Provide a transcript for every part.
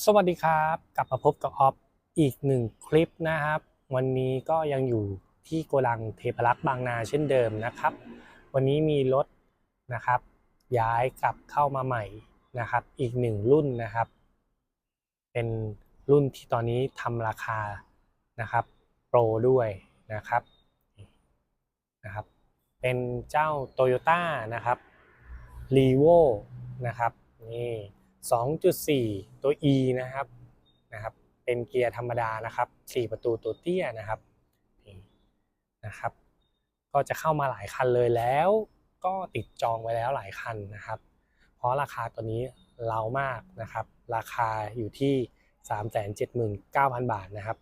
สวัสดีครับ กลับมาพบกับออฟอีกหนึ่งคลิปนะครับ วันนี้ก็ยังอยู่ที่โกดังเทพรักษ์บางนาเช่นเดิมนะครับ วันนี้มีรถนะครับ ย้ายกลับเข้ามาใหม่นะครับ อีกหนึ่งรุ่นนะครับ เป็นรุ่นที่ตอนนี้ทำราคานะครับโปรด้วยนะครับนะครับ เป็นเจ้า Toyota นะครับ r e v o นะครับนี่ 2.4 ตัว E นะครับนะครับเป็นเกียร์ธรรมดานะครับ 4 ประตูตัวเตี้ยนะครับนี่นะครับ ก็จะเข้ามาหลายคันเลยแล้วก็ติดจองไว้แล้วหลายคันนะครับ เพราะราคาตัวนี้เรามากนะครับ ราคาอยู่ที่ 379,000 บาทนะครับ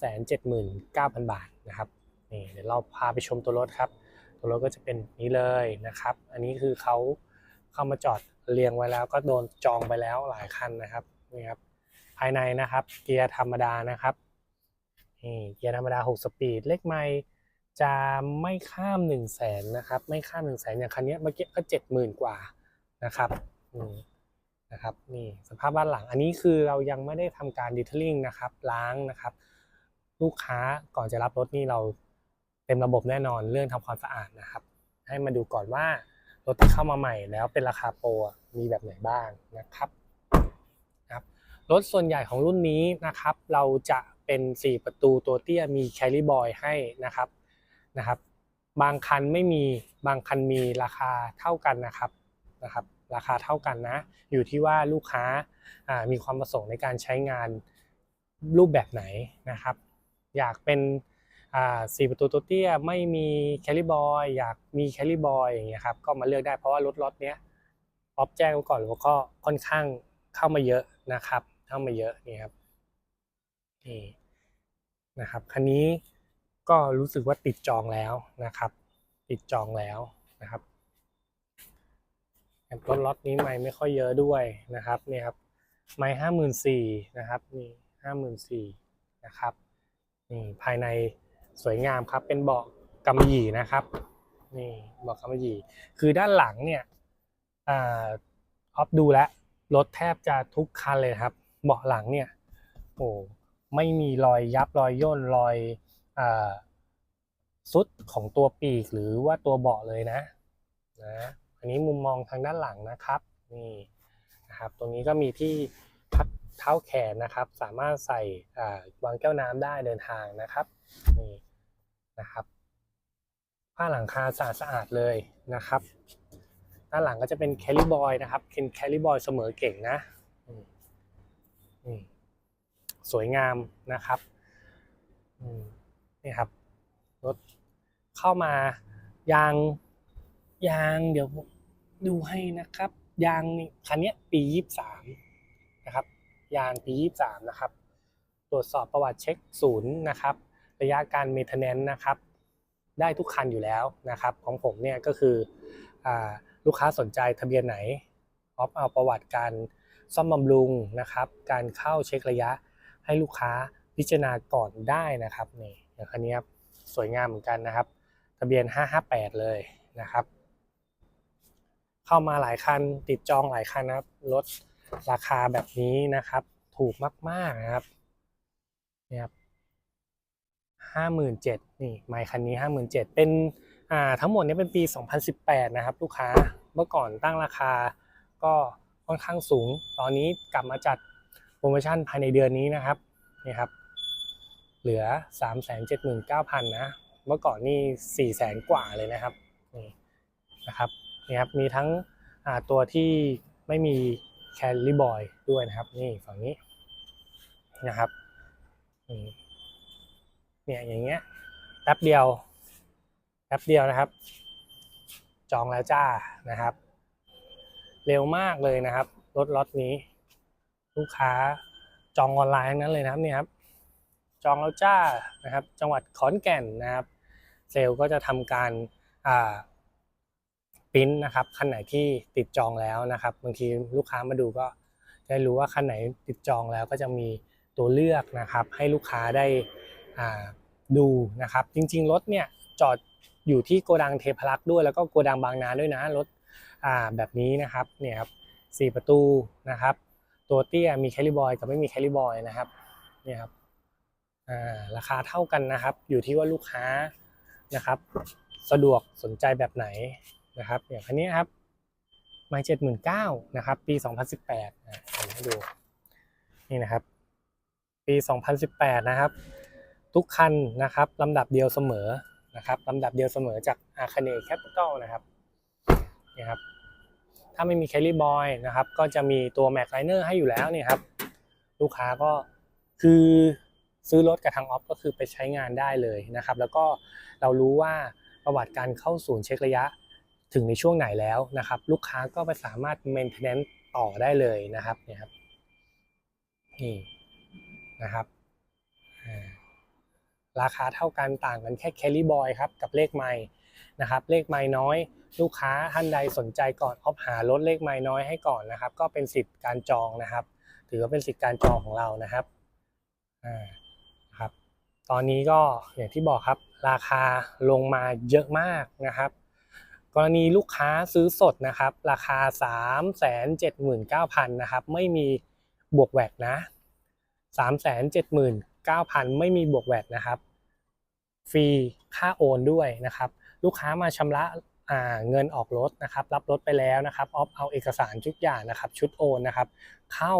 379,000 บาทนะครับนี่เดี๋ยวเราพาไปชมตัวรถครับ ตัวรถก็จะเป็นนี้เลยนะครับ อันนี้คือเขา เข้ามาจอดเรียงไว้แล้วก็โดนจองไปแล้วหลายคันนะครับนี่ครับภายในนะครับ เกียร์ธรรมดานะครับนี่เกียร์ธรรมดา 6 สปีด เลขไม่จะไม่ข้าม1 0 0 0 0แสนนะครับ ไม่ข้าม1 0 0 0 0แสนอย่างคันนี้เมื่อกี้ก็70,000กว่านะครับอืมนะครับนี่สภาพบ้านหลังอันนี้คือเรายังไม่ได้ทำการดีเทลลิ่งนะครับ ล้างนะครับ ลูกค้าก่อนจะรับรถนี่เราเต็มระบบแน่นอนเรื่องทำความสะอาดนะครับ ให้มาดูก่อนว่า รถที่เข้ามาใหม่แล้วเป็นราคาโปรมีแบบไหนบ้างนะครับครับรถส่วนใหญ่ของรุ่นนี้นะครับ เราจะเป็น 4 ประตูตัวเตี้ยมีแคลิบอยให้นะครับนะครับ บางคันไม่มีบางคันมีราคาเท่ากันนะครับนะครับ ราคาเท่ากันนะ อยู่ที่ว่าลูกค้ามีความประสงค์ในการใช้งานรูปแบบไหนนะครับ อยากเป็น สี่ประตูตัวเตี้ยไม่มีแคลิบอยอยากมีแคลิบอยอย่างเงี้ยครับก็มาเลือกได้เพราะว่ารถรถเนี้ยออฟแจ้งไว้ก่อนแล้วก็ค่อนข้างเข้ามาเยอะนะครับ เข้ามาเยอะนี่ครับนี่นะครับคันนี้ก็รู้สึกว่าติดจองแล้วนะครับ ติดจองแล้วนะครับรถล็อตนี้ไม่ไม่ค่อยเยอะด้วยนะครับนี่ครับไม่ห้าหมื่นสี่นะครับนี่ห้าหมื่นสี่นะครับนี่ภายใน สวยงามครับ เป็นเบาะกำมะหยี่นะครับ นี่เบาะกำมะหยี่ คือด้านหลังเนี่ยออฟดูแล้วรถแทบจะทุกคันเลยครับ เบาะหลังเนี่ยโอ้ไม่มีรอยยับรอยย่นรอยอซุดของตัวปีกหรือว่าตัวเบาะเลยนะนะอันนี้มุมมองทางด้านหลังนะครับนี่นะครับ ตรงนี้ก็มีที่ เท้าแขนนะครับ สามารถใส่วางแก้วน้ำได้เดินทางนะครับนี่นะครับผ้าหลังคาสะอาดสะอาดเลยนะครับด้านหลังก็จะเป็นแคลิบอยนะครับเป็นแคลิบอยเสมอเก่งนะนี่สวยงามนะครับนี่ครับรถเข้ามายางยางเดี๋ยวดูให้นะครับ ยางนี่คันนี้ปียี่สามนะครับ ยางปียี่สามนะครับ ตรวจสอบประวัติเช็คศูนย์นะครับ ระยะการเมนเทนแนนนะครับ ได้ทุกคันอยู่แล้วนะครับ ของผมเนี่ยก็คืออลูกค้าสนใจทะเบียนไหนออฟเอาประวัติการซ่อมบำรุงนะครับ การเข้าเช็คระยะให้ลูกค้าพิจารณาก่อนได้นะครับนี่อย่างคันนี้ครับสวยงามเหมือนกันนะครับ ทะเบียน 558 เลยนะครับ เข้ามาหลายคันติดจองหลายคันนะครับรถ ราคาแบบนี้นะครับ ถูกมาก ๆ นะครับนี่ครับห้าหมื่นเจ็ดนี่ไมค์คันนี้ห้าหมื่นเจ็ดเป็นอ่าทั้งหมดนี้เป็นปี 2018 นะครับ ลูกค้าเมื่อก่อนตั้งราคาก็ค่อนข้างสูง ตอนนี้กลับมาจัดโปรโมชั่นภายในเดือนนี้นะครับนี่ครับ เหลือ 379,000 นะ เมื่อก่อนนี่ 400,000กว่าเลยนะครับนี่นะครับนี่ครับมีทั้งตัวที่ไม่มี แคลริบอยด้วยนะครับ นี่ฝั่งนี้นะครับนี่เนี่ยอย่างเงี้ยแป๊บเดียวแป๊บเดียวนะครับ จองแล้วจ้านะครับ เร็วมากเลยนะครับรถล็อตนี้ ลูกค้าจองออนไลน์นั้นเลยนะครับนี่ครับ จองแล้วจ้านะครับ จังหวัดขอนแก่นนะครับ เซลก็จะทำการอ่า พิมพ์นะครับคันไหนที่ติดจองแล้วนะครับ บางทีลูกค้ามาดูก็ได้รู้ว่าคันไหนติดจองแล้วก็จะมีตัวเลือกนะครับ ให้ลูกค้าได้ดูนะครับ จริงๆรถเนี่ยจอดอยู่ที่โกดังเทพรักษ์ด้วย แล้วก็โกดังบางนาด้วยนะรถแบบนี้นะครับเนี่ยครับสี่ประตูนะครับ ตัวเตี้ยมีแคลิบอยกับไม่มีแคลิบอยนะครับเนี่ยครับราคาเท่ากันนะครับ อยู่ที่ว่าลูกค้านะครับ สะดวกสนใจแบบไหน นะครับอย่างคันนี้ครับไม่เจ็ดหมื่นเก้านะครับ ปีสองพันสิบแปดให้ดูนี่นะครับ ปีสองพันสิบแปดนะครับ ทุกคันนะครับลำดับเดียวเสมอนะครับลำดับเดียวเสมอจากอาคาเนแคปิตอลนะครับนี่ครับถ้าไม่มีแคลรี่บอยนะครับ ก็จะมีตัวแม็กไลเนอร์ให้อยู่แล้วนี่ครับ ลูกค้าก็คือซื้อรถกับทางออฟก็คือไปใช้งานได้เลยนะครับ แล้วก็เรารู้ว่าประวัติการเข้าศูนย์เช็คระยะ ถึงในช่วงไหนแล้วนะครับ ลูกค้าก็ไปสามารถ maintenance ต่อได้เลยนะครับเนี่ยครับนี่นะครับราคาเท่ากันต่างกันแค่แคลรี่บอยครับกับเลขไมล์นะครับ เลขไมล์น้อย ลูกค้าท่านใดสนใจก่อนออฟหารถเลขไม้น้อยให้ก่อนนะครับ ก็เป็นสิทธิ์การจองนะครับ ถือว่าเป็นสิทธิ์การจองของเรานะครับอ่าครับ ตอนนี้ก็อย่างที่บอกครับ ราคาลงมาเยอะมากนะครับ กรณีลูกค้าซื้อสดนะครับ ราคา 3 7 9 0 0 0นะครับ ไม่มีบวกแวดนะ 3 7 9 0 0 0 ไม่มีบวกแวดนะครับ ฟรีค่าโอนด้วยนะครับ ลูกค้ามาชำระเงินออกรถนะครับ รับรถไปแล้วนะครับออฟเอาเอกสารทุกอย่างนะครับ ชุดโอนนะครับ เข้า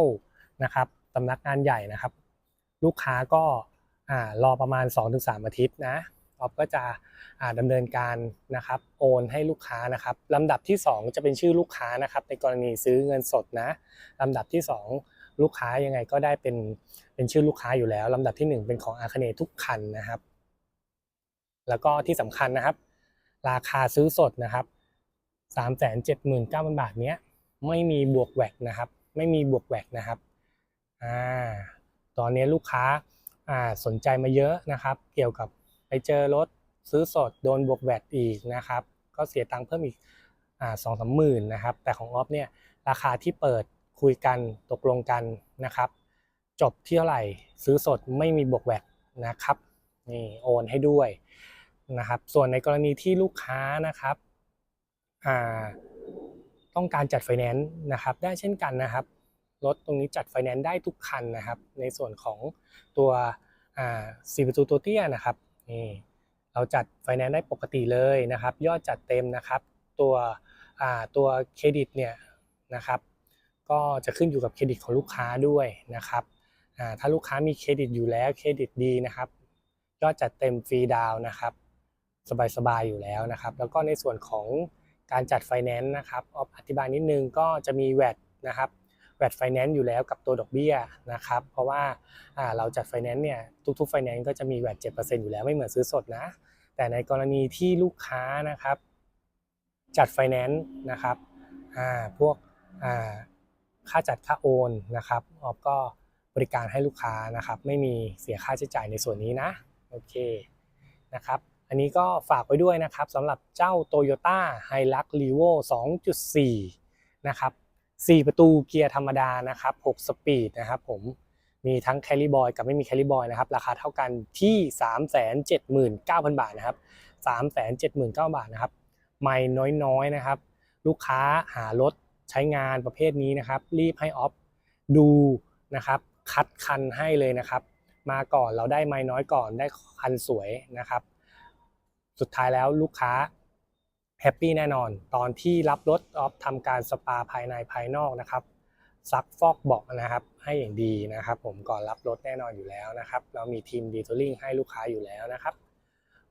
นะครับสำนักงานใหญ่นะครับ ลูกค้าก็อ่ารอประมาณ 2-3 อาทิตย์นะ ออฟก็จะอ่าดำเนินการนะครับโอนให้ลูกค้านะครับลำดับที่ 2 จะเป็นชื่อลูกค้านะครับในกรณีซื้อเงินสดนะลำดับที่ 2 ลูกค้ายังไงก็ได้เป็นเป็นชื่อลูกค้าอยู่แล้วลำดับที่ 1 เป็นของอาคเนทุกคันนะครับ แล้วก็ที่สำคัญนะครับ ราคาซื้อสดนะครับสามแสนเจ็ดหมื่นเก้าพันบาทเนี้ยไม่มีบวกแวกนะครับ ไม่มีบวกแวกนะครับอ่าตอนนี้ลูกค้าอ่าสนใจมาเยอะนะครับ เกี่ยวกับ ไปเจอรถซื้อสดโดนบวกแวกอีกนะครับ ก็เสียตังค์เพิ่มอีกสองสามหมื่นนะครับ แต่ของออฟเนี่ยราคาที่เปิดคุยกันตกลงกันนะครับ จบที่เท่าไหร่ซื้อสดไม่มีบวกแวกนะครับนี่โอนให้ด้วยนะครับ ส่วนในกรณีที่ลูกค้านะครับต้องการจัดไฟแนนซ์นะครับ ได้เช่นกันนะครับรถตรงนี้จัดไฟแนนซ์ได้ทุกคันนะครับ ในส่วนของตัวสี่ประตูตัวเตี้ยนะครับ นี่เราจัดไฟแนนซ์ได้ปกติเลยนะครับ ยอดจัดเต็มนะครับ ตัวตัวเครดิตเนี่ยนะครับ ก็จะขึ้นอยู่กับเครดิตของลูกค้าด้วยนะครับถ้าลูกค้ามีเครดิตอยู่แล้วเครดิตดีนะครับ ยอดจัดเต็มฟรีดาวนะครับ สบายๆอยู่แล้วนะครับ แล้วก็ในส่วนของการจัดไฟแนนซ์นะครับอธิบายนิดนึงก็จะมีแวดนะครับ ดไฟแนนซ์อยู่แล้วกับตัวดอกเบี้ยนะครับ เพราะว่าเราจัดไฟแนนซ์เนี่ยทุกๆไฟแนนซ์ก็จะมีแวด7%อยู่แล้วไม่เหมือนซื้อสดนะ แต่ในกรณีที่ลูกค้านะครับ จัดไฟแนนซ์นะครับพวกค่าจัดค่าโอนนะครับออฟก็บริการให้ลูกค้านะครับ ไม่มีเสียค่าใช้จ่ายในส่วนนี้นะโอเคนะครับอันนี้ก็ฝากไว้ด้วยนะครับสำหรับเจ้า Toyota Hilux Revo 2.4 นะครับ 4 ประตูเกียร์ธรรมดานะครับ6สปีดนะครับผมมีทั้ง Carry Boy กับไม่มี Carry Boy นะครับราคาเท่ากันที่ 379,000 บาทนะครับ379,000บาทนะครับไม่น้อยๆนะครับ ลูกค้าหารถใช้งานประเภทนี้นะครับ รีบให้ออฟดูนะครับ คัดคันให้เลยนะครับ มาก่อนเราได้ไม่น้อยก่อนได้คันสวยนะครับ สุดท้ายแล้วลูกค้า แฮปปี้แน่นอน ตอนที่รับรถออฟทำการสปาภายในภายนอกนะครับซักฟอกเบาะนะครับให้อย่างดีนะครับ ผมก่อนรับรถแน่นอนอยู่แล้วนะครับ เรามีทีมดีเทลลิ่งให้ลูกค้าอยู่แล้วนะครับ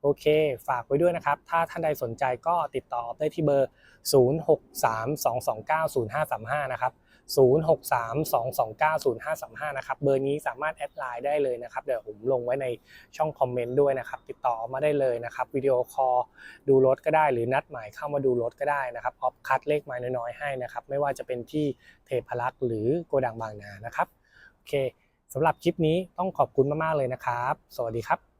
โอเค ฝากไว้ด้วยนะครับ ถ้าท่านใดสนใจก็ติดต่อได้ที่เบอร์ 0632290535 นะครับ 0632290535 นะครับ เบอร์นี้สามารถแอดไลน์ได้เลยนะครับ เดี๋ยวผมลงไว้ในช่องคอมเมนต์ด้วยนะครับ ติดต่อมาได้เลยนะครับ วิดีโอคอลดูรถก็ได้ หรือนัดหมายเข้ามาดูรถก็ได้นะครับออฟคัดเลขไม้น้อยๆให้นะครับ ไม่ว่าจะเป็นที่เทพรักษ์หรือโกดังบางนานะครับ โอเคสำหรับคลิปนี้ต้องขอบคุณมากๆเลยนะครับ สวัสดีครับ